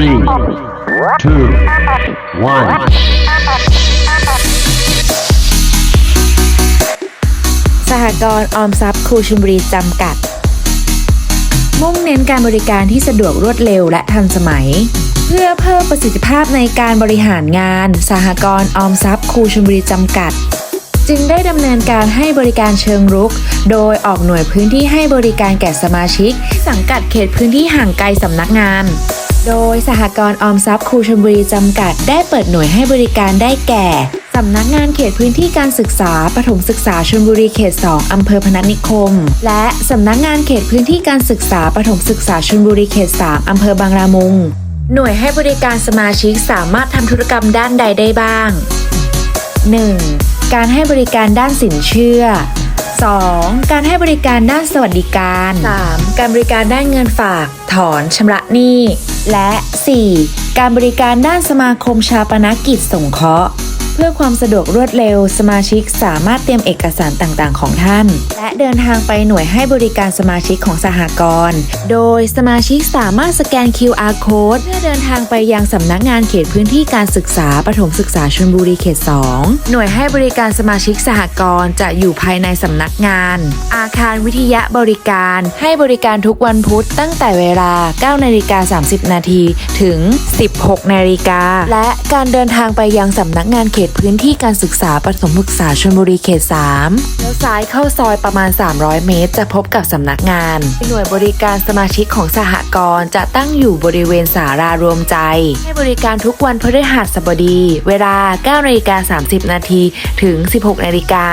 Three, two, one. สหกรณ์ออมทรัพย์ครูชลบุรีจำกัด มุ่งเน้นการบริการที่สะดวกรวดเร็วและทันสมัย เพื่อเพิ่มประสิทธิภาพในการบริหารงาน สหกรณ์ออมทรัพย์ครูชลบุรีจำกัด จึงได้ดำเนินการให้บริการเชิงรุก โดยออกหน่วยพื้นที่ให้บริการแก่สมาชิก สังกัดเขตพื้นที่ห่างไกลสำนักงาน โดยสหกรณ์ออมทรัพย์ครูชลบุรีจำกัดได้เปิดหน่วยให้บริการได้แก่สำนักงานเขตพื้นที่การศึกษาประถมศึกษาชลบุรีเขต 2 อำเภอพนัสนิคม และสำนักงานเขตพื้นที่การศึกษาประถมศึกษาชลบุรีเขต 3 อำเภอบางรามุง หน่วยให้บริการสมาชิกสามารถทำธุรกรรมด้านใดได้บ้าง 1. การให้บริการด้านสินเชื่อ 2. การให้บริการด้านสวัสดิการ 3. การบริการด้านเงินฝาก ถอนชำระหนี้ และ 4. การบริการด้านสมาคมชาปนกิจสงเคราะห์ พื่อความสะดวกรวดเร็ว สมาชิกสามารถเตรียมเอกสารต่างๆ ของท่าน และเดินทางไปหน่วยให้บริการสมาชิกของสหกรณ์ โดยสมาชิกสามารถสแกน QR code เพื่อเดินทางไปยังสำนักงานเขตพื้นที่การศึกษาประถมศึกษาชลบุรีเขต 2 หน่วยให้บริการสมาชิกสหกรณ์จะอยู่ภายในสำนักงาน อาคารวิทยาบริการ ให้บริการทุกวันพุธตั้งแต่เวลา 9 นาฬิกา 30 นาทีถึง 16 นาฬิกาและการเดินทางไปยังสำนักงานเขตพื้นที่การศึกษาประถมศึกษาชลบุรีเขต3เลี้ยวซ้ายเข้าซอยประมาณ 300 เมตร จะพบกับสำนักงาน หน่วยบริการสมาชิกของสหกรณ์จะตั้งอยู่บริเวณสารารวมใจ ให้บริการทุกวันพฤหัสบดี เวลา9นาฬิกา30 นาทีถึง 16นาฬิกา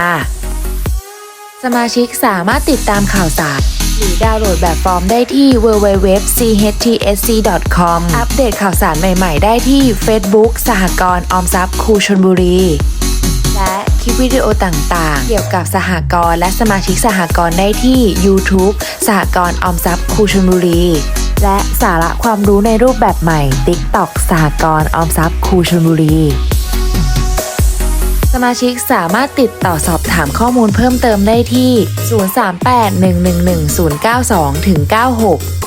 สมาชิกสามารถติดตามข่าวสาร หรือดาวน์โหลดแบบฟอร์มได้ที่ www.chtsc.com อัปเดตข่าวสารใหม่ ๆ ได้ที่ Facebook สหกรณ์ออมทรัพย์ครูชนบุรี และคลิปวิดีโอต่างๆ เกี่ยวกับสหกรณ์และสมาชิกสหกรณ์ได้ที่ YouTube สหกรณ์ออมทรัพย์ครูชนบุรี และสาระความรู้ในรูปแบบใหม่ TikTok สหกรณ์ออมทรัพย์ครูชนบุรี มาชิกสามารถติดต่อสอบถามข้อมูลเพิ่มเติมได้ที่ 038 111 092 96